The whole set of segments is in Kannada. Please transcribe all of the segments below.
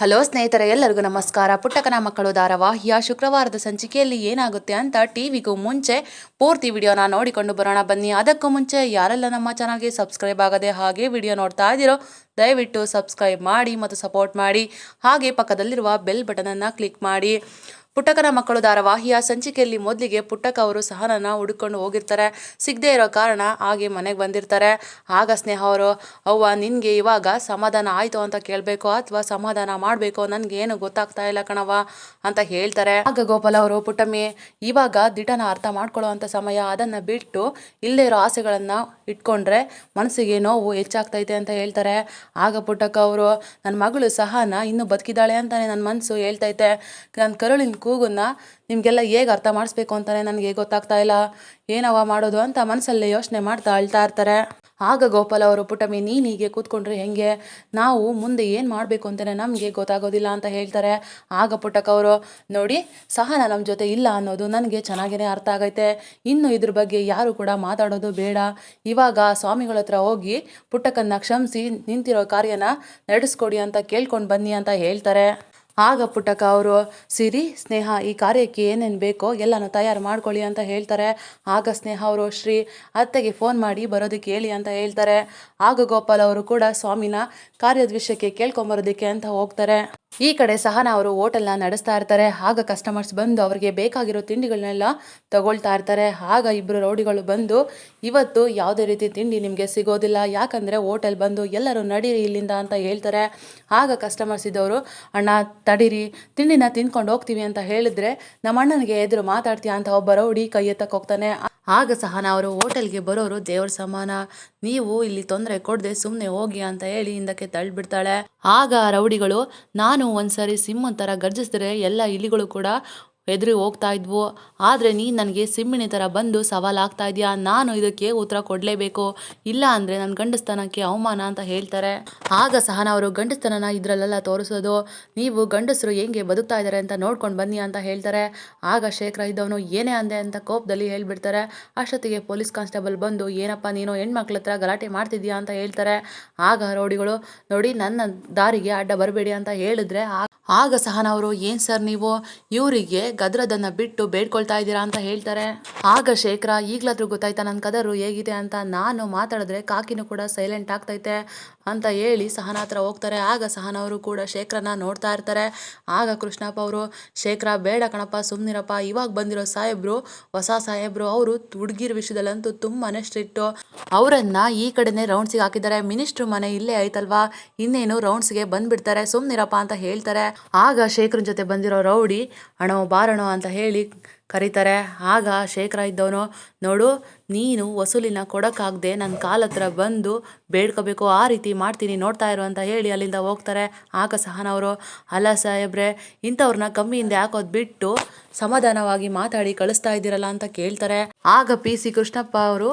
ಹಲೋ ಸ್ನೇಹಿತರೆ, ಎಲ್ಲರಿಗೂ ನಮಸ್ಕಾರ. ಪುಟ್ಟಕನ ಮಕ್ಕಳು ಧಾರಾವಾಹಿಯ ಶುಕ್ರವಾರದ ಸಂಚಿಕೆಯಲ್ಲಿ ಏನಾಗುತ್ತೆ ಅಂತ ಟಿವಿಗೂ ಮುಂಚೆ ಪೂರ್ತಿ ವಿಡಿಯೋನ ನೋಡಿಕೊಂಡು ಬರೋಣ. ಬನ್ನಿ. ಅದಕ್ಕೂ ಮುಂಚೆ ಯಾರೆಲ್ಲ ನಮ್ಮ ಚಾನಲ್ಗೆ ಸಬ್ಸ್ಕ್ರೈಬ್ ಆಗದೆ ಹಾಗೆ ವಿಡಿಯೋ ನೋಡ್ತಾ ಇದ್ದೀರೋ, ದಯವಿಟ್ಟು ಸಬ್ಸ್ಕ್ರೈಬ್ ಮಾಡಿ ಮತ್ತು ಸಪೋರ್ಟ್ ಮಾಡಿ. ಹಾಗೆ ಪಕ್ಕದಲ್ಲಿರುವ ಬೆಲ್ ಬಟನನ್ನು ಕ್ಲಿಕ್ ಮಾಡಿ. ಪುಟ್ಟಕನ ಮಕ್ಕಳು ಧಾರಾವಾಹಿಯ ಸಂಚಿಕೆಯಲ್ಲಿ ಮೊದಲಿಗೆ ಪುಟ್ಟಕ ಅವರು ಸಹನನ ಹುಡುಕೊಂಡು ಹೋಗಿರ್ತಾರೆ. ಸಿಗದೆ ಇರೋ ಕಾರಣ ಹಾಗೆ ಮನೆಗೆ ಬಂದಿರ್ತಾರೆ. ಆಗ ಸ್ನೇಹ ಅವರು, ಅವ್ವ, ನಿನಗೆ ಇವಾಗ ಸಮಾಧಾನ ಆಯಿತು ಅಂತ ಕೇಳಬೇಕು ಅಥವಾ ಸಮಾಧಾನ ಮಾಡಬೇಕು? ನನಗೆ ಏನು ಗೊತ್ತಾಗ್ತಾ ಇಲ್ಲ ಕಣವ ಅಂತ ಹೇಳ್ತಾರೆ. ಆಗ ಗೋಪಾಲ ಅವರು, ಪುಟ್ಟಮ್ಮಿ, ಇವಾಗ ದಿಟನ ಅರ್ಥ ಮಾಡ್ಕೊಳ್ಳೋ ಅಂಥ ಸಮಯ. ಅದನ್ನು ಬಿಟ್ಟು ಇಲ್ಲದೇ ಇರೋ ಆಸೆಗಳನ್ನು ಇಟ್ಕೊಂಡ್ರೆ ಮನಸ್ಸಿಗೆ ನೋವು ಹೆಚ್ಚಾಗ್ತೈತೆ ಅಂತ ಹೇಳ್ತಾರೆ. ಆಗ ಪುಟ್ಟಕ್ಕ ಅವರು ನನ್ನ ಮಗಳು ಸಹನ ಇನ್ನೂ ಬದುಕಿದ್ದಾಳೆ ಅಂತಲೇ ನನ್ನ ಮನಸ್ಸು ಹೇಳ್ತೈತೆ. ನನ್ನ ಕರುಳಿನ ಕೂಗನ್ನ ನಿಮಗೆಲ್ಲ ಹೇಗೆ ಅರ್ಥ ಮಾಡಿಸ್ಬೇಕು ಅಂತಾನೆ ನನಗೆ ಗೊತ್ತಾಗ್ತಾ ಇಲ್ಲ. ಏನವ ಮಾಡೋದು ಅಂತ ಮನಸ್ಸಲ್ಲೇ ಯೋಚನೆ ಮಾಡ್ತಾ ಅಳ್ತಾ ಇರ್ತಾರೆ. ಆಗ ಗೋಪಾಲ ಅವರು ಪುಟಮಿ ನೀನು ಹೀಗೆ ಕೂತ್ಕೊಂಡ್ರೆ ಹೆಂಗೆ? ನಾವು ಮುಂದೆ ಏನು ಮಾಡಬೇಕು ಅಂತಲೇ ನಮಗೆ ಗೊತ್ತಾಗೋದಿಲ್ಲ ಅಂತ ಹೇಳ್ತಾರೆ. ಆಗ ಪುಟ್ಟಕ್ಕವರು ನೋಡಿ, ಸಹನ ನಮ್ಮ ಜೊತೆ ಇಲ್ಲ ಅನ್ನೋದು ನನಗೆ ಚೆನ್ನಾಗೇ ಅರ್ಥ ಆಗೈತೆ. ಇನ್ನು ಇದ್ರ ಬಗ್ಗೆ ಯಾರು ಕೂಡ ಮಾತಾಡೋದು ಬೇಡ. ಇವಾಗ ಸ್ವಾಮಿಗಳ ಹತ್ರ ಹೋಗಿ ಪುಟ್ಟಕ್ಕನ್ನು ಕ್ಷಮಿಸಿ ನಿಂತಿರೋ ಕಾರ್ಯನ ನಡೆಸ್ಕೊಡಿ ಅಂತ ಕೇಳ್ಕೊಂಡು ಬನ್ನಿ ಅಂತ ಹೇಳ್ತಾರೆ. ಆಗ ಪುಟ್ಟಕ್ಕ ಅವರು, ಸಿರಿ, ಸ್ನೇಹ, ಈ ಕಾರ್ಯಕ್ಕೆ ಏನೇನು ಬೇಕೋ ಎಲ್ಲನೂ ತಯಾರು ಮಾಡ್ಕೊಳ್ಳಿ ಅಂತ ಹೇಳ್ತಾರೆ. ಆಗ ಸ್ನೇಹ ಅವರು, ಶ್ರೀ, ಅತ್ತೆಗೆ ಫೋನ್ ಮಾಡಿ ಬರೋದಕ್ಕೆ ಹೇಳಿ ಅಂತ ಹೇಳ್ತಾರೆ. ಆಗ ಗೋಪಾಲ್ ಅವರು ಕೂಡ, ಸ್ವಾಮಿನ ಕಾರ್ಯದ ವಿಷಯಕ್ಕೆ ಕೇಳ್ಕೊಂಬರೋದಕ್ಕೆ ಅಂತ ಹೋಗ್ತಾರೆ. ಈ ಕಡೆ ಸಹನ ಅವರು ಹೋಟೆಲ್ನ ನಡೆಸ್ತಾ ಇರ್ತಾರೆ. ಆಗ ಕಸ್ಟಮರ್ಸ್ ಬಂದು ಅವರಿಗೆ ಬೇಕಾಗಿರೋ ತಿಂಡಿಗಳನ್ನೆಲ್ಲ ತಗೊಳ್ತಾ ಇರ್ತಾರೆ. ಆಗ ಇಬ್ಬರು ರೌಡಿಗಳು ಬಂದು, ಇವತ್ತು ಯಾವುದೇ ರೀತಿ ತಿಂಡಿ ನಿಮಗೆ ಸಿಗೋದಿಲ್ಲ. ಯಾಕಂದರೆ ಹೋಟೆಲ್ ಬಂದು ಎಲ್ಲರೂ ನಡೀರಿ ಇಲ್ಲಿಂದ ಅಂತ ಹೇಳ್ತಾರೆ. ಆಗ ಕಸ್ಟಮರ್ಸ್ ಇದ್ದವರು, ಅಣ್ಣ, ತಡೀರಿ. ತಿಂಡಿನ ತಿನ್ಕೊಂಡು ಹೋಗ್ತೀವಿ ಅಂತ ಹೇಳಿದ್ರೆ ನಮ್ಮ ಅಣ್ಣನಿಗೆ ಎದುರು ಮಾತಾಡ್ತೀಯ? ಅಂತ ಒಬ್ಬ ರೌಡಿ ಕೈ ಎತ್ತಕ್ಕೆ ಹೋಗ್ತಾನೆ. ಆಗ ಸಹ ಅವರು ಹೋಟೆಲ್ಗೆ ಬರೋರು ದೇವ್ರ ಸಮಾನ. ನೀವು ಇಲ್ಲಿ ತೊಂದರೆ ಕೊಡದೆ ಸುಮ್ಮನೆ ಹೋಗಿ ಅಂತ ಹೇಳಿ ಹಿಂದಕ್ಕೆ ತಳ್ಳಿಬಿಡ್ತಾಳೆ. ಆಗ ರೌಡಿಗಳು, ನಾನು ಒಂದ್ಸರಿ ಸಿಂಹನ್ ಥರ ಗರ್ಜಿಸಿದ್ರೆ ಎಲ್ಲ ಇಲಿಗಳು ಕೂಡ ಎದುರು ಹೋಗ್ತಾ ಇದ್ವು. ಆದರೆ ನೀನು ನನಗೆ ಸಿಮ್ಮಿಣಿ ಥರ ಬಂದು ಸವಾಲಾಗ್ತಾ ಇದೆಯಾ? ನಾನು ಇದಕ್ಕೆ ಉತ್ತರ ಕೊಡಲೇಬೇಕು. ಇಲ್ಲ ಅಂದರೆ ನನ್ನ ಗಂಡಸ್ತನಕ್ಕೆ ಅವಮಾನ ಅಂತ ಹೇಳ್ತಾರೆ. ಆಗ ಸಹನ ಅವರು ಗಂಡಸ್ತನನ ಇದರಲ್ಲೆಲ್ಲ ತೋರಿಸೋದು. ನೀವು ಗಂಡಸರು ಹೆಂಗೆ ಬದುಕ್ತಾ ಇದ್ದಾರೆ ಅಂತ ನೋಡ್ಕೊಂಡು ಬನ್ನಿ ಅಂತ ಹೇಳ್ತಾರೆ. ಆಗ ಶೇಖರ ಇದ್ದವನು ಏನೇ ಅಂದೆ ಅಂತ ಕೋಪದಲ್ಲಿ ಹೇಳ್ಬಿಡ್ತಾರೆ. ಅಷ್ಟೊತ್ತಿಗೆ ಪೊಲೀಸ್ ಕಾನ್ಸ್ಟೇಬಲ್ ಬಂದು, ಏನಪ್ಪ ನೀನು ಹೆಣ್ಮಕ್ಳ ಹತ್ರ ಗಲಾಟೆ ಮಾಡ್ತಿದ್ಯಾ ಅಂತ ಹೇಳ್ತಾರೆ. ಆಗ ರೌಡಿಗಳು, ನೋಡಿ ನನ್ನ ದಾರಿಗೆ ಅಡ್ಡ ಬರಬೇಡಿ ಅಂತ ಹೇಳಿದ್ರೆ ಆಗ ಸಹನ ಅವರು, ಏನು ಸರ್ ನೀವು? ಇವರಿಗೆ ಗದ್ರದನ್ನ ಬಿಟ್ಟು ಬೇಡ್ಕೊಳ್ತಾ ಇದ್ದೀರಾ ಅಂತ ಹೇಳ್ತಾರೆ. ಆಗ ಶೇಖರ, ಈಗ್ಲಾದ್ರೂ ಗೊತ್ತಾಯ್ತಾ ನನ್ನ ಕದರು ಹೇಗಿದೆ ಅಂತ ನಾನು ಮಾತಾಡಿದ್ರೆ ಕಾಕಿನೂ ಕೂಡ ಸೈಲೆಂಟ್ ಆಗ್ತೈತೆ. ಅಂತ ಹೇಳಿ ಸಹನ ಹತ್ರ ಹೋಗ್ತಾರೆ. ಆಗ ಸಹನ ಅವರು ಕೂಡ ಶೇಖರನ ನೋಡ್ತಾ ಇರ್ತಾರೆ. ಆಗ ಕೃಷ್ಣಪ್ಪ ಅವರು, ಶೇಖರ, ಬೇಡ ಕಣಪ್ಪ ಸುಮ್ಮನಿರಪ್ಪ ಇವಾಗ ಬಂದಿರೋ ಸಾಹೇಬ್ರು, ಹೊಸ ಸಾಹೇಬ್ರು, ಅವರು ಹುಡುಗಿರ ವಿಷಯದಲ್ಲಂತೂ ತುಂಬಾನೇ ಸ್ಟ್ರಿಕ್ಟು ಅವರನ್ನ ಈ ಕಡೆನೇ ರೌಂಡ್ಸಿಗೆ ಹಾಕಿದ್ದಾರೆ. ಮಿನಿಸ್ಟ್ರು ಮನೆ ಇಲ್ಲೇ ಆಯ್ತಲ್ವಾ? ಇನ್ನೇನು ರೌಂಡ್ಸ್ಗೆ ಬಂದ್ಬಿಡ್ತಾರೆ. ಸುಮ್ಮನಿರಪ್ಪ ಅಂತ ಹೇಳ್ತಾರೆ. ಆಗ ಶೇಖರನ್ ಜೊತೆ ಬಂದಿರೋ ರೌಡಿ, ಅಣೋ, ಬಾರಣೋ ಅಂತ ಹೇಳಿ ಕರೀತಾರೆ, ಆಗ ಶೇಖರ ಇದ್ದವನು, ನೋಡು, ನೀನು ವಸೂಲಿನ ಕೊಡೋಕ್ಕಾಗದೆ ನನ್ನ ಕಾಲ ಹತ್ರ ಬಂದು ಬೇಡ್ಕೋಬೇಕು, ಆ ರೀತಿ ಮಾಡ್ತೀನಿ, ನೋಡ್ತಾ ಇರು ಅಂತ ಹೇಳಿ ಅಲ್ಲಿಂದ ಹೋಗ್ತಾರೆ ಆಗ ಸಹನವರು. ಅಲ್ಲ ಸಾಹೇಬ್ರೆ, ಇಂಥವ್ರನ್ನ ಕಮ್ಮಿಯಿಂದ ಹಾಕೋದು ಬಿಟ್ಟು ಸಮಾಧಾನವಾಗಿ ಮಾತಾಡಿ ಕಳಿಸ್ತಾ ಇದ್ದೀರಲ್ಲ ಅಂತ ಕೇಳ್ತಾರೆ. ಆಗ ಪಿ ಸಿ ಕೃಷ್ಣಪ್ಪ ಅವರು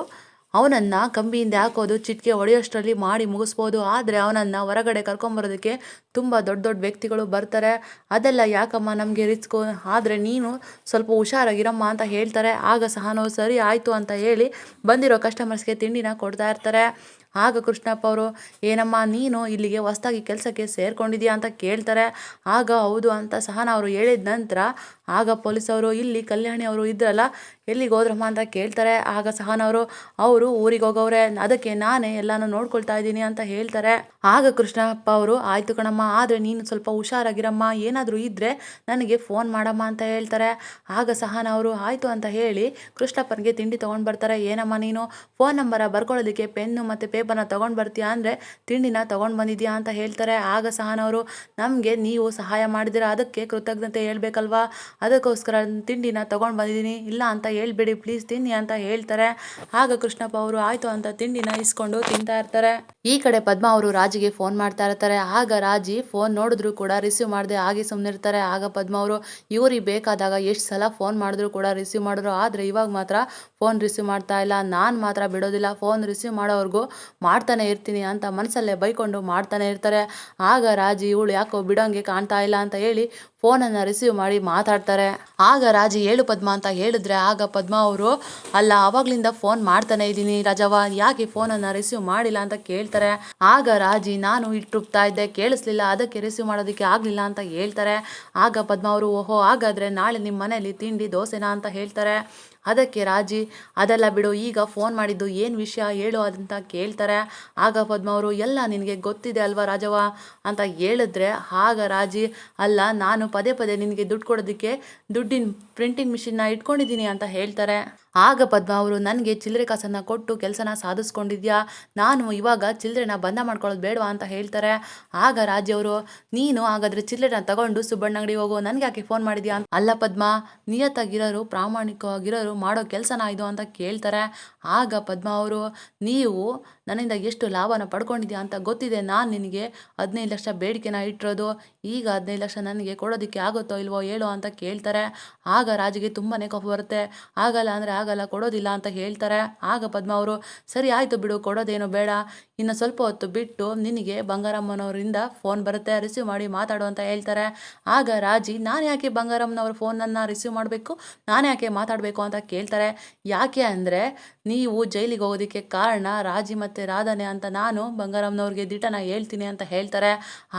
ಅವನನ್ನು ಕಂಬಿಯಿಂದ ಹಾಕೋದು, ಚಿಟ್ಕೆ ಹೊಡೆಯೋಷ್ಟರಲ್ಲಿ ಮಾಡಿ ಮುಗಿಸ್ಬೋದು. ಆದರೆ ಅವನನ್ನು ಹೊರಗಡೆ ಕರ್ಕೊಂಬರೋದಕ್ಕೆ ತುಂಬ ದೊಡ್ಡ ದೊಡ್ಡ ವ್ಯಕ್ತಿಗಳು ಬರ್ತಾರೆ. ಅದೆಲ್ಲ ಯಾಕಮ್ಮ ನಮಗೆ ರಿಸ್ಕು? ಆದರೆ ನೀನು ಸ್ವಲ್ಪ ಹುಷಾರಾಗಿರಮ್ಮ ಅಂತ ಹೇಳ್ತಾರೆ. ಆಗ ಸಹನೋ, ಸರಿ ಆಯಿತು ಅಂತ ಹೇಳಿ ಬಂದಿರೋ ಕಸ್ಟಮರ್ಸ್ಗೆ ತಿಂಡಿನ ಕೊಡ್ತಾ ಇರ್ತಾರೆ. ಆಗ ಕೃಷ್ಣಪ್ಪ ಅವರು, ಏನಮ್ಮ ನೀನು ಇಲ್ಲಿಗೆ ಹೊಸ್ದಾಗಿ ಕೆಲಸಕ್ಕೆ ಸೇರ್ಕೊಂಡಿದ್ಯಾ ಅಂತ ಕೇಳ್ತಾರೆ. ಆಗ ಹೌದು ಅಂತ ಸಹನ ಅವರು ಹೇಳಿದ ನಂತರ ಆಗ ಪೊಲೀಸವರು, ಇಲ್ಲಿ ಕಲ್ಯಾಣಿ ಅವರು ಇದ್ರಲ್ಲ, ಎಲ್ಲಿಗೆ ಹೋದ್ರಮ್ಮ ಅಂತ ಕೇಳ್ತಾರೆ. ಆಗ ಸಹನವರು, ಅವರು ಊರಿಗೆ ಹೋಗೋರೆ ಅದಕ್ಕೆ ನಾನೇ ಎಲ್ಲಾನು ನೋಡ್ಕೊಳ್ತಾ ಇದ್ದೀನಿ ಅಂತ ಹೇಳ್ತಾರೆ. ಆಗ ಕೃಷ್ಣಪ್ಪ ಅವರು, ಆಯ್ತು ಕಣಮ್ಮ, ಆದರೆ ನೀನು ಸ್ವಲ್ಪ ಹುಷಾರಾಗಿರಮ್ಮ, ಏನಾದರೂ ಇದ್ದರೆ ನನಗೆ ಫೋನ್ ಮಾಡಮ್ಮ ಅಂತ ಹೇಳ್ತಾರೆ. ಆಗ ಸಹನ ಅವರು ಆಯಿತು ಅಂತ ಹೇಳಿ ಕೃಷ್ಣಪ್ಪನಿಗೆ ತಿಂಡಿ ತೊಗೊಂಡು ಬರ್ತಾರೆ. ಏನಮ್ಮ ನೀನು? ಫೋನ್ ನಂಬರ ಬರ್ಕೊಳ್ಳೋದಕ್ಕೆ ಪೆನ್ನು ಮತ್ತು ಪೇಪರ್ನ ತೊಗೊಂಡು ಬರ್ತೀಯಾ? ಅಂದರೆ ತಿಂಡಿನ ತೊಗೊಂಡು ಬಂದಿದ್ಯಾ? ಅಂತ ಹೇಳ್ತಾರೆ. ಆಗ ಸಹನವರು, ನಮಗೆ ನೀವು ಸಹಾಯ ಮಾಡಿದಿರ ಅದಕ್ಕೆ ಕೃತಜ್ಞತೆ ಹೇಳ್ಬೇಕಲ್ವಾ? ಅದಕ್ಕೋಸ್ಕರ ತಿಂಡಿನ ತೊಗೊಂಡು ಬಂದಿದ್ದೀನಿ. ಇಲ್ಲ ಅಂತ ಹೇಳ್ಬೇಡಿ ಪ್ಲೀಸ್ ತಿನ್ನಿ ಅಂತ ಹೇಳ್ತಾರೆ. ಆಗ ಕೃಷ್ಣಪ್ಪ ಅವರು, ಆಯಿತು ಅಂತ ತಿಂಡಿನ ಇಸ್ಕೊಂಡು ತಿಂತಾ ಇರ್ತಾರೆ. ಈ ಕಡೆ ಪದ್ಮ ಅವರು ರಾಜಿಗೆ ಫೋನ್ ಮಾಡ್ತಾ ಇರ್ತಾರೆ. ಆಗ ರಾಜಿ ಫೋನ್ ನೋಡಿದ್ರು ಕೂಡ ರಿಸೀವ್ ಮಾಡದೆ ಹಾಗೆ ಸುಮ್ಮನಿರ್ತಾರೆ ಆಗ ಪದ್ಮ ಅವರು, ಇವರಿಗೆ ಬೇಕಾದಾಗ ಎಷ್ಟು ಸಲ ಫೋನ್ ಮಾಡಿದ್ರು ಕೂಡ ರಿಸೀವ್ ಮಾಡಿದ್ರು. ಆದರೆ ಇವಾಗ ಮಾತ್ರ ಫೋನ್ ರಿಸೀವ್ ಮಾಡ್ತಾ ಇಲ್ಲ. ನಾನು ಮಾತ್ರ ಬಿಡೋದಿಲ್ಲ. ಫೋನ್ ರಿಸೀವ್ ಮಾಡೋವರೆಗೂ ಮಾಡ್ತಾನೆ ಇರ್ತೀನಿ ಅಂತ ಮನಸ್ಸಲ್ಲೇ ಬೈಕೊಂಡು ಮಾಡ್ತಾನೆ ಇರ್ತಾರೆ. ಆಗ ರಾಜಿ, ಇವಳು ಯಾಕೋ ಬಿಡೋಂಗೆ ಕಾಣ್ತಾ ಇಲ್ಲ ಅಂತ ಹೇಳಿ ಫೋನನ್ನು ರಿಸೀವ್ ಮಾಡಿ ಮಾತಾಡ್ತಾರೆ. ಆಗ ರಾಜಿ ಹೇಳು ಪದ್ಮ ಅಂತ ಹೇಳಿದ್ರೆ ಆಗ ಪದ್ಮ ಅವರು, ಅಲ್ಲ, ಅವಾಗ್ಲಿಂದ ಫೋನ್ ಮಾಡ್ತಾನೆ ಇದ್ದೀನಿ ರಾಜವ ಯಾಕೆ ಫೋನನ್ನು ರಿಸೀವ್ ಮಾಡಿಲ್ಲ ಅಂತ ಕೇಳ್ತಾರೆ. ಆಗ ರಾಜಿ, ನಾನು ಇಟ್ಟುಪ್ತಾ ಇದ್ದೆ, ಕೇಳಿಸ್ಲಿಲ್ಲ, ಅದಕ್ಕೆ ರಿಸೀವ್ ಮಾಡೋದಕ್ಕೆ ಆಗಲಿಲ್ಲ ಅಂತ ಹೇಳ್ತಾರೆ. ಆಗ ಪದ್ಮ ಅವರು, ಓಹೋ, ಹಾಗಾದ್ರೆ ನಾಳೆ ನಿಮ್ಮ ಮನೆಯಲ್ಲಿ ತಿಂಡಿ, ದೋಸೆನಾ? ಅಂತ ಹೇಳ್ತಾರೆ. ಅದಕ್ಕೆ ರಾಜಿ, ಅದೆಲ್ಲ ಬಿಡು, ಈಗ ಫೋನ್ ಮಾಡಿದ್ದು ಏನು ವಿಷಯ ಹೇಳು ಅಂತ ಕೇಳ್ತಾರೆ. ಆಗ ಪದ್ಮ ಅವರು, ಎಲ್ಲ ನಿನಗೆ ಗೊತ್ತಿದೆ ಅಲ್ವಾ ರಾಜವ ಅಂತ ಹೇಳಿದ್ರೆ ಆಗ ರಾಜಿ, ಅಲ್ಲ, ನಾನು ಪದೇ ಪದೇ ನಿನಗೆ ದುಡ್ಡು ಕೊಡೋದಕ್ಕೆ ದುಡ್ಡಿನ ಪ್ರಿಂಟಿಂಗ್ ಮಿಷಿನ್ನ ಇಟ್ಕೊಂಡಿದ್ದೀನಿ ಅಂತ ಹೇಳ್ತಾರೆ. ಆಗ ಪದ್ಮ ಅವರು, ನನಗೆ ಚಿಲ್ಲರೆ ಕಾಸನ್ನು ಕೊಟ್ಟು ಕೆಲಸನ ಸಾಧಿಸ್ಕೊಂಡಿದ್ಯಾ? ನಾನು ಇವಾಗ ಚಿಲ್ಲರೆನ ಬಂಧ ಮಾಡ್ಕೊಳ್ಳೋದು ಬೇಡವಾ ಅಂತ ಹೇಳ್ತಾರೆ. ಆಗ ರಾಜ್ಯವರು ನೀನು ಹಾಗಾದ್ರೆ ಚಿಲ್ಲರೆನ ತಗೊಂಡು ಸುಬ್ಬಣ್ಣ ಅಂಗಡಿ ಹೋಗು. ನನಗೆ ಯಾಕೆ ಫೋನ್ ಮಾಡಿದ್ಯಾ? ಅಲ್ಲ ಪದ್ಮ ನಿಯತ್ತಾಗಿರೋರು ಪ್ರಾಮಾಣಿಕವಾಗಿರೋರು ಮಾಡೋ ಕೆಲಸನ ಇದು ಅಂತ ಕೇಳ್ತಾರೆ. ಆಗ ಪದ್ಮ ಅವರು, ನೀವು ನನ್ನಿಂದ ಎಷ್ಟು ಲಾಭನ ಪಡ್ಕೊಂಡಿದ್ಯಾ ಅಂತ ಗೊತ್ತಿದೆ. ನಾನು ನಿನಗೆ ಹದಿನೈದು ಲಕ್ಷ ಬೇಡಿಕೆನ ಇಟ್ಟಿರೋದು. ಈಗ ಹದಿನೈದು ಲಕ್ಷ ನನಗೆ ಕೊಡೋದಕ್ಕೆ ಆಗುತ್ತೋ ಇಲ್ವೋ ಹೇಳೋ ಅಂತ ಕೇಳ್ತಾರೆ. ಆಗ ರಾಜಿಗೆ ತುಂಬಾ ಕೋಪ ಬರುತ್ತೆ. ಆಗಲ್ಲ ಅಂದರೆ ಆಗಲ್ಲ ಕೊಡೋದಿಲ್ಲ ಅಂತ ಹೇಳ್ತಾರೆ. ಆಗ ಪದ್ಮ ಅವರು, ಸರಿ ಆಯಿತು ಬಿಡು, ಕೊಡೋದೇನು ಬೇಡ. ಇನ್ನು ಸ್ವಲ್ಪ ಹೊತ್ತು ಬಿಟ್ಟು ನಿನಗೆ ಬಂಗಾರಮ್ಮನವರಿಂದ ಫೋನ್ ಬರುತ್ತೆ ರಿಸೀವ್ ಮಾಡಿ ಮಾತಾಡು ಅಂತ ಹೇಳ್ತಾರೆ. ಆಗ ರಾಜಿ, ನಾನು ಯಾಕೆ ಬಂಗಾರಮ್ಮನವ್ರ ಫೋನನ್ನು ರಿಸೀವ್ ಮಾಡಬೇಕು? ನಾನು ಯಾಕೆ ಮಾತಾಡಬೇಕು ಅಂತ ಕೇಳ್ತಾರೆ. ಯಾಕೆ ಅಂದರೆ ನೀವು ಜೈಲಿಗೆ ಹೋಗೋದಕ್ಕೆ ಕಾರಣ ರಾಜಿ ಮತ್ತು ರಾಧನೆ ಅಂತ ನಾನು ಬಂಗಾರಮ್ಮನವ್ರಿಗೆ ದಿಟನ ಹೇಳ್ತೀನಿ ಅಂತ ಹೇಳ್ತಾರೆ.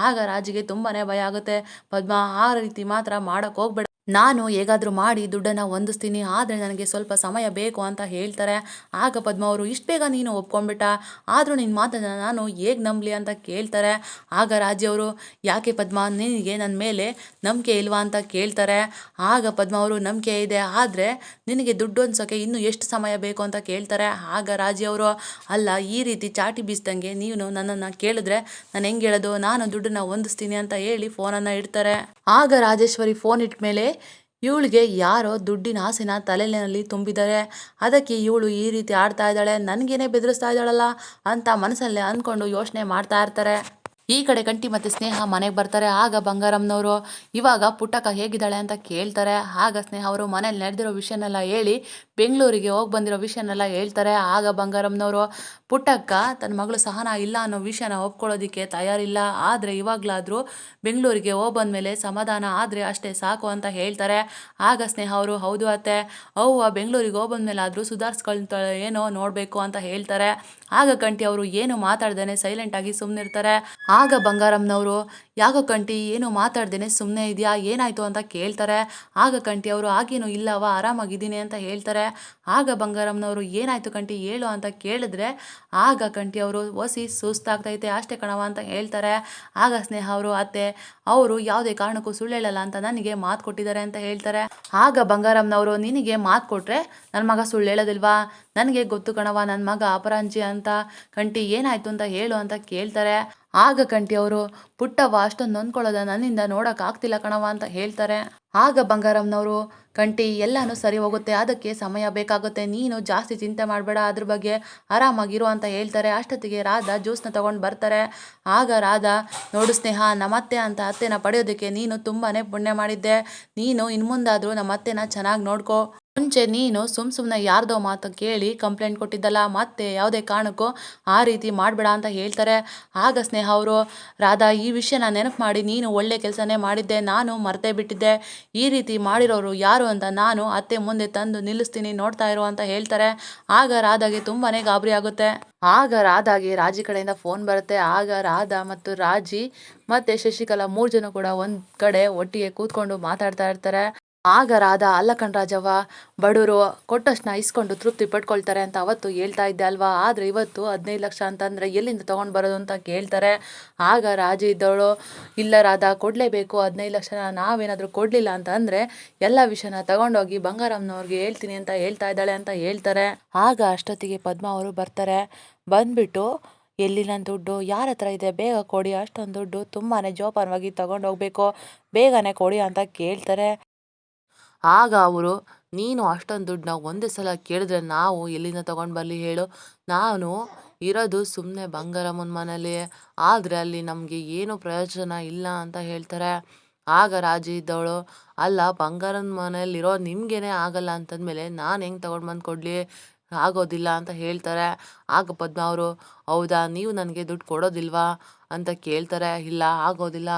ಆಗ ರಾಜಿಗೆ ತುಂಬಾ ಭಯ ಆಗುತ್ತೆ. ಪದ್ಮ ಆ ರೀತಿ ಮಾತ್ರ ಮಾಡೋಕ್ಕೆ ಹೋಗ್ಬೇಡ. ನಾನು ಹೇಗಾದರೂ ಮಾಡಿ ದುಡ್ಡನ್ನು ಹೊಂದಿಸ್ತೀನಿ, ಆದರೆ ನನಗೆ ಸ್ವಲ್ಪ ಸಮಯ ಬೇಕು ಅಂತ ಹೇಳ್ತಾರೆ. ಆಗ ಪದ್ಮ ಅವರು, ಇಷ್ಟು ಬೇಗ ನೀನು ಒಪ್ಕೊಂಡ್ಬಿಟ್ಟ? ಆದರೂ ನಿನ್ನ ಮಾತನ್ನು ನಾನು ಹೇಗೆ ನಂಬಲಿ ಅಂತ ಕೇಳ್ತಾರೆ. ಆಗ ರಾಜ್ಯವರು ಯಾಕೆ ಪದ್ಮ, ನಿನಗೆ ನನ್ನ ಮೇಲೆ ನಂಬಿಕೆ ಇಲ್ವಾ ಅಂತ ಕೇಳ್ತಾರೆ. ಆಗ ಪದ್ಮ ಅವರು, ನಂಬಿಕೆ ಇದೆ, ಆದರೆ ನಿನಗೆ ದುಡ್ಡು ಹೊಂದ್ಸೋಕ್ಕೆ ಇನ್ನೂ ಎಷ್ಟು ಸಮಯ ಬೇಕು ಅಂತ ಕೇಳ್ತಾರೆ. ಆಗ ರಾಜ್ಯವರು ಅಲ್ಲ, ಈ ರೀತಿ ಚಾಟಿ ಬೀಸ್ದಂಗೆ ನೀನು ನನ್ನನ್ನು ಕೇಳಿದ್ರೆ ನಾನು ಹೆಂಗೆ ಹೇಳೋದು? ನಾನು ದುಡ್ಡನ್ನ ಹೊಂದಿಸ್ತೀನಿ ಅಂತ ಹೇಳಿ ಫೋನನ್ನು ಇಡ್ತಾರೆ. ಆಗ ರಾಜೇಶ್ವರಿ ಫೋನ್ ಇಟ್ಟ ಮೇಲೆ ಇವಳಿಗೆ ಯಾರೋ ದುಡ್ಡಿನ ಆಸೆನ ತಲೆಯಲ್ಲಿ ತುಂಬಿದ್ದಾರೆ ಅದಕ್ಕೆ ಇವಳು ಈ ರೀತಿ ಆಡ್ತಾ ಇದ್ದಾಳೆ, ನನಗೇನೆ ಬೆದರಿಸ್ತಾ ಇದ್ದಾಳಲ್ಲ ಅಂತ ಮನಸ್ಸಲ್ಲೇ ಅಂದ್ಕೊಂಡು ಯೋಚನೆ ಮಾಡ್ತಾ ಇರ್ತಾರೆ. ಈ ಕಡೆ ಗಂಟಿ ಮತ್ತು ಸ್ನೇಹ ಮನೆಗೆ ಬರ್ತಾರೆ, ಆಗ ಬಂಗಾರಮ್ನವರು ಇವಾಗ ಪುಟ್ಟಕ್ಕ ಹೇಗಿದ್ದಾಳೆ ಅಂತ ಕೇಳ್ತಾರೆ. ಆಗ ಸ್ನೇಹ ಅವರು ಮನೇಲಿ ನಡೆದಿರೋ ವಿಷಯನೆಲ್ಲ ಹೇಳಿ, ಬೆಂಗಳೂರಿಗೆ ಹೋಗಿ ಬಂದಿರೋ ವಿಷಯನೆಲ್ಲ ಹೇಳ್ತಾರೆ. ಆಗ ಬಂಗಾರಮ್ನವರು ಪುಟ್ಟಕ್ಕ ತನ್ನ ಮಗಳು ಸಹನ ಇಲ್ಲ ಅನ್ನೋ ವಿಷಯನ ಒಪ್ಕೊಳ್ಳೋದಕ್ಕೆ ತಯಾರಿಲ್ಲ. ಆದರೆ ಇವಾಗಲಾದರೂ ಬೆಂಗಳೂರಿಗೆ ಹೋಗಿ ಬಂದಮೇಲೆ ಸಮಾಧಾನ ಆದರೆ ಅಷ್ಟೇ ಸಾಕು ಅಂತ ಹೇಳ್ತಾರೆ. ಆಗ ಸ್ನೇಹ ಅವರು, ಹೌದು ಅತ್ತೆ, ಅವ್ವ ಬೆಂಗಳೂರಿಗೆ ಹೋಗಿ ಬಂದಮೇಲೆ ಆದರೂ ಸುಧಾರಿಸ್ಕೊಳ್ತಾಳೆ ಏನೋ ನೋಡಬೇಕು ಅಂತ ಹೇಳ್ತಾರೆ. ಆಗ ಕಂಟಿ ಅವರು ಏನು ಮಾತಾಡ್ದೇನೆ ಸೈಲೆಂಟಾಗಿ ಸುಮ್ಮನಿರ್ತಾರೆ ಆಗ ಬಂಗಾರಮ್ಮನವರು ಯಾಕೋ ಕಂಟಿ ಏನು ಮಾತಾಡ್ದೇನೆ ಸುಮ್ಮನೆ ಇದೆಯಾ, ಏನಾಯಿತು ಅಂತ ಕೇಳ್ತಾರೆ. ಆಗ ಕಂಟಿ ಅವರು ಆಗೇನು ಇಲ್ಲವ ಆರಾಮಾಗಿದ್ದೀನಿ ಅಂತ ಹೇಳ್ತಾರೆ. ಆಗ ಬಂಗಾರಮ್ಮನವರು, ಏನಾಯಿತು ಕಂಟಿ ಹೇಳು ಅಂತ ಕೇಳಿದ್ರೆ ಆಗ ಕಂಟಿ ಅವರು ಒಸಿ ಸುಸ್ತಾಗ್ತೈತೆ, ಅಷ್ಟೇ ಕಣವ ಅಂತ ಹೇಳ್ತಾರೆ. ಆಗ ಸ್ನೇಹ ಅವರು, ಅತ್ತೆ, ಅವರು ಯಾವುದೇ ಕಾರಣಕ್ಕೂ ಸುಳ್ಳು ಹೇಳಲ್ಲ ಅಂತ ನನಗೆ ಮಾತು ಕೊಟ್ಟಿದ್ದಾರೆ ಅಂತ ಹೇಳ್ತಾರೆ. ಆಗ ಬಂಗಾರಮ್ಮನವರು, ನಿನಗೆ ಮಾತು ಕೊಟ್ಟರೆ ನನ್ನ ಮಗ ಸುಳ್ಳು ಹೇಳೋದಿಲ್ವಾ? ನನಗೆ ಗೊತ್ತು ಕಣವ ನನ್ನ ಮಗ ಅಪರಾಂಜಿ ಅಂತ. ಕಂಟಿ, ಏನಾಯ್ತು ಅಂತ ಹೇಳು ಅಂತ ಕೇಳ್ತಾರೆ. ಆಗ ಕಂಟಿ ಅವರು, ಪುಟ್ಟವ್ವ, ಅಷ್ಟೊಂದು ನೊಂದ್ಕೊಳ್ಳೋದ ನನ್ನಿಂದ ನೋಡೋಕ್ಕಾಗ್ತಿಲ್ಲ ಕಣವ ಅಂತ ಹೇಳ್ತಾರೆ. ಆಗ ಬಂಗಾರಮ್ಮನವರು ಕಂಟಿ ಎಲ್ಲನೂ ಸರಿ ಹೋಗುತ್ತೆ, ಅದಕ್ಕೆ ಸಮಯ ಬೇಕಾಗುತ್ತೆ. ನೀನು ಜಾಸ್ತಿ ಚಿಂತೆ ಮಾಡಬೇಡ, ಅದ್ರ ಬಗ್ಗೆ ಆರಾಮಾಗಿರು ಅಂತ ಹೇಳ್ತಾರೆ. ಅಷ್ಟೊತ್ತಿಗೆ ರಾಧಾ ಜ್ಯೂಸ್ನ ತಗೊಂಡು ಬರ್ತಾರೆ. ಆಗ ರಾಧಾ, ನೋಡು ಸ್ನೇಹ, ನಮ್ಮತ್ತೆ ಅಂತ ಅತ್ತೆನ ಪಡೆಯೋದಕ್ಕೆ ನೀನು ತುಂಬಾ ಪುಣ್ಯ ಮಾಡಿದ್ದೆ. ನೀನು ಇನ್ನು ಮುಂದಾದರೂ ನಮ್ಮ ಅತ್ತೆನ ಚೆನ್ನಾಗಿ ನೋಡ್ಕೋ. ಮುಂಚೆ ನೀನು ಸುಮ್ ಸುಮ್ಮನೆ ಯಾರ್ದೋ ಮಾತು ಕೇಳಿ ಕಂಪ್ಲೇಂಟ್ ಕೊಟ್ಟಿದ್ದಲ್ಲ, ಮತ್ತೆ ಯಾವುದೇ ಕಾರಣಕ್ಕೂ ಆ ರೀತಿ ಮಾಡಬೇಡ ಅಂತ ಹೇಳ್ತಾರೆ. ಆಗ ಸ್ನೇಹ ಅವರು, ರಾಧಾ, ಈ ವಿಷಯನ ನೆನಪು ಮಾಡಿ ನೀನು ಒಳ್ಳೆ ಕೆಲಸನೇ ಮಾಡಿದ್ದೆ, ನಾನು ಮರೆತೇ ಬಿಟ್ಟಿದ್ದೆ. ಈ ರೀತಿ ಮಾಡಿರೋರು ಯಾರು ಅಂತ ನಾನು ಅತ್ತೆ ಮುಂದೆ ತಂದು ನಿಲ್ಲಿಸ್ತೀನಿ, ನೋಡ್ತಾ ಇರು ಅಂತ ಹೇಳ್ತಾರೆ. ಆಗ ರಾಧಾಗೆ ತುಂಬಾ ಗಾಬರಿ ಆಗುತ್ತೆ. ಆಗ ರಾಧಾಗೆ ರಾಜಿ ಕಡೆಯಿಂದ ಫೋನ್ ಬರುತ್ತೆ. ಆಗ ರಾಧಾ ಮತ್ತು ರಾಜಿ ಮತ್ತೆ ಶಶಿಕಲಾ ಮೂರು ಜನ ಕೂಡ ಒಂದು ಕಡೆ ಒಟ್ಟಿಗೆ ಕೂತ್ಕೊಂಡು ಮಾತಾಡ್ತಾ ಇರ್ತಾರೆ. ಆಗ ರಾಧ ಅಲ್ಲ ಕಣ್ರಾಜವ್ವ ಬಡವರು ಕೊಟ್ಟಷ್ಟನ್ನ ಇಸ್ಕೊಂಡು ತೃಪ್ತಿ ಪಡ್ಕೊಳ್ತಾರೆ ಅಂತ ಅವತ್ತು ಹೇಳ್ತಾ ಇದ್ದೆ ಅಲ್ವಾ? ಆದರೆ ಇವತ್ತು ಹದಿನೈದು ಲಕ್ಷ ಅಂತಂದರೆ ಎಲ್ಲಿಂದ ತೊಗೊಂಡು ಬರೋದು ಅಂತ ಕೇಳ್ತಾರೆ. ಆಗ ರಾಜ ಇದ್ದವಳು ಇಲ್ಲ ರಾಧ ಕೊಡಲೇಬೇಕು, ಹದಿನೈದು ಲಕ್ಷನ ನಾವೇನಾದರೂ ಕೊಡಲಿಲ್ಲ ಅಂತ ಅಂದರೆ ಎಲ್ಲ ವಿಷಯನ ತಗೊಂಡೋಗಿ ಬಂಗಾರಮ್ಮನವ್ರಿಗೆ ಹೇಳ್ತೀನಿ ಅಂತ ಹೇಳ್ತಾ ಇದ್ದಾಳೆ ಅಂತ ಹೇಳ್ತಾರೆ. ಆಗ ಅಷ್ಟೊತ್ತಿಗೆ ಪದ್ಮ ಅವರು ಬರ್ತಾರೆ. ಬಂದ್ಬಿಟ್ಟು, ಎಲ್ಲಿ ನನ್ನ ದುಡ್ಡು? ಯಾರ ಹತ್ರ ಇದೆ? ಬೇಗ ಕೊಡಿ, ಅಷ್ಟೊಂದು ದುಡ್ಡು ತುಂಬಾ ಜೋಪಾನವಾಗಿ ತೊಗೊಂಡು ಹೋಗಬೇಕು ಬೇಗನೆ ಕೊಡಿ ಅಂತ ಕೇಳ್ತಾರೆ. ಆಗ ಅವರು, ನೀನು ಅಷ್ಟೊಂದು ದುಡ್ಡನ್ನ ಒಂದೇ ಸಲ ಕೇಳಿದ್ರೆ ನಾವು ಎಲ್ಲಿಂದ ತಗೊಂಡು ಬರಲಿ ಹೇಳು. ನಾನು ಇರೋದು ಸುಮ್ಮನೆ ಬಂಗಾರಮ್ಮನ ಮನೇಲಿ. ಆದರೆ ಅಲ್ಲಿ ನಮಗೆ ಏನು ಪ್ರಯೋಜನ ಇಲ್ಲ ಅಂತ ಹೇಳ್ತಾರೆ. ಆಗ ರಾಜಿ ಇದ್ದವಳು, ಅಲ್ಲ, ಬಂಗಾರನ ಮನೆಯಲ್ಲಿರೋ ನಿಮಗೇನೆ ಆಗಲ್ಲ ಅಂತಂದಮೇಲೆ ನಾನು ಹೆಂಗೆ ತಗೊಂಡು ಬಂದು ಕೊಡಲಿ? ಆಗೋದಿಲ್ಲ ಅಂತ ಹೇಳ್ತಾರೆ. ಆಗ ಪದ್ಮ ಅವರು, ಹೌದಾ, ನೀವು ನನಗೆ ದುಡ್ಡು ಕೊಡೋದಿಲ್ವಾ? ಅಂತ ಕೇಳ್ತಾರೆ, ಇಲ್ಲ, ಆಗೋದಿಲ್ಲ,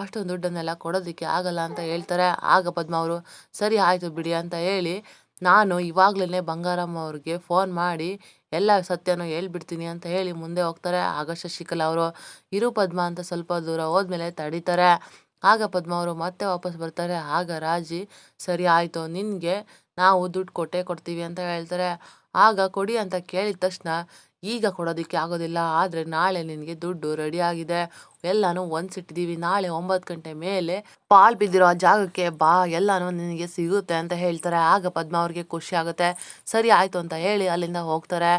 ಅಷ್ಟೊಂದು ದುಡ್ಡನ್ನೆಲ್ಲ ಕೊಡೋದಕ್ಕೆ ಆಗಲ್ಲ ಅಂತ ಹೇಳ್ತಾರೆ. ಆಗ ಪದ್ಮ ಅವರು, ಸರಿ ಆಯಿತು ಬಿಡಿ ಅಂತ ಹೇಳಿ ನಾನು ಇವಾಗಲೇ ಬಂಗಾರಮ್ಮ ಅವ್ರಿಗೆ ಫೋನ್ ಮಾಡಿ ಎಲ್ಲ ಸತ್ಯನೂ ಹೇಳ್ಬಿಡ್ತೀನಿ ಅಂತ ಹೇಳಿ ಮುಂದೆ ಹೋಗ್ತಾರೆ. ಆಗ ಶಶಿಕಲಾ ಅವರು, ಇರು ಪದ್ಮ ಅಂತ ಸ್ವಲ್ಪ ದೂರ ಹೋದ್ಮೇಲೆ ತಡೀತಾರೆ. ಆಗ ಪದ್ಮ ಅವರು ಮತ್ತೆ ವಾಪಸ್ ಬರ್ತಾರೆ. ಆಗ ರಾಜಿ, ಸರಿ ಆಯಿತು, ನಿನಗೆ ನಾವು ದುಡ್ಡು ಕೊಟ್ಟೇ ಕೊಡ್ತೀವಿ ಅಂತ ಹೇಳ್ತಾರೆ. ಆಗ ಕೊಡಿ ಅಂತ ಕೇಳಿದ ತಕ್ಷಣ ಈಗ ಕೊಡೋದಕ್ಕೆ ಆಗೋದಿಲ್ಲ, ಆದರೆ ನಾಳೆ ನಿನಗೆ ದುಡ್ಡು ರೆಡಿ ಆಗಿದೆ. ಎಲ್ಲನೂ ಒಂದ್ಸಿಟ್ಟಿದ್ದೀವಿ ನಾಳೆ ಒಂಬತ್ತು ಗಂಟೆ ಮೇಲೆ ಪಾಲ್ ಬಿದ್ದಿರೋ ಜಾಗಕ್ಕೆ ಬಾ, ಎಲ್ಲನೂ ನಿನಗೆ ಸಿಗುತ್ತೆ ಅಂತ ಹೇಳ್ತಾರೆ. ಆಗ ಪದ್ಮ ಅವ್ರಿಗೆ ಖುಷಿ ಆಗುತ್ತೆ. ಸರಿ ಆಯಿತು ಅಂತ ಹೇಳಿ ಅಲ್ಲಿಂದ ಹೋಗ್ತಾರೆ.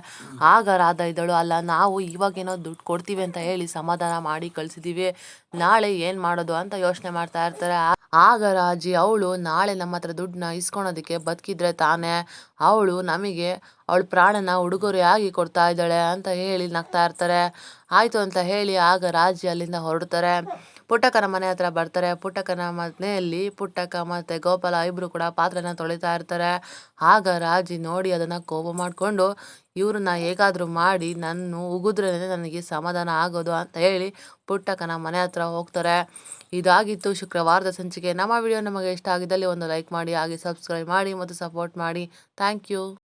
ಆಗ ರಾಧ ಇದ್ದಳು, ಅಲ್ಲ, ನಾವು ಇವಾಗೇನೋ ದುಡ್ಡು ಕೊಡ್ತೀವಿ ಅಂತ ಹೇಳಿ ಸಮಾಧಾನ ಮಾಡಿ ಕಳಿಸಿದ್ದೀವಿ ನಾಳೆ ಏನು ಮಾಡೋದು ಅಂತ ಯೋಚನೆ ಮಾಡ್ತಾ ಇರ್ತಾರೆ. ಆಗ ರಾಜಿ, ಅವಳು ನಾಳೆ ನಮ್ಮ ಹತ್ರ ದುಡ್ಡನ್ನ ಇಸ್ಕೊಳೋದಕ್ಕೆ ಬದುಕಿದ್ರೆ ತಾನೇ? ಅವಳು ನಮಗೆ, ಅವಳ ಪ್ರಾಣನ ಉಡುಗೊರೆಯಾಗಿ ಕೊಡ್ತಾ ಇದ್ದಾಳೆ ಅಂತ ಹೇಳಿ ನಗ್ತಾ ಇರ್ತಾರೆ. ಆಯಿತು ಅಂತ ಹೇಳಿ ಆಗ ರಾಜಿ ಅಲ್ಲಿಂದ ಹೊರಡ್ತಾರೆ. ಪುಟ್ಟಕ್ಕನ ಮನೆ ಹತ್ರ ಬರ್ತಾರೆ. ಪುಟ್ಟಕ್ಕನ ಮನೆಯಲ್ಲಿ ಪುಟ್ಟಕ್ಕ ಮತ್ತು ಗೋಪಾಲ ಇಬ್ಬರು ಕೂಡ ಪಾತ್ರನ ತೊಳಿತಾ ಇರ್ತಾರೆ. ಆಗ ರಾಜಿ ನೋಡಿ ಅದನ್ನು ಕೋಪ ಮಾಡಿಕೊಂಡು, ಇವ್ರನ್ನ ಹೇಗಾದರೂ ಮಾಡಿ, ನನ್ನ ಉಗಿದ್ರೇ ನನಗೆ ಸಮಾಧಾನ ಆಗೋದು ಅಂತ ಹೇಳಿ ಪುಟ್ಟಕ್ಕನ ಮನೆ ಹತ್ರ ಹೋಗ್ತಾರೆ. ಇದಾಗಿತ್ತು ಶುಕ್ರವಾರದ ಸಂಚಿಕೆ. ನಮ್ಮ ವಿಡಿಯೋ ನಮಗೆ ಇಷ್ಟ ಆಗಿದ್ದಲ್ಲಿ ಒಂದು ಲೈಕ್ ಮಾಡಿ, ಹಾಗೆ ಸಬ್ಸ್ಕ್ರೈಬ್ ಮಾಡಿ ಮತ್ತು ಸಪೋರ್ಟ್ ಮಾಡಿ. Thank you.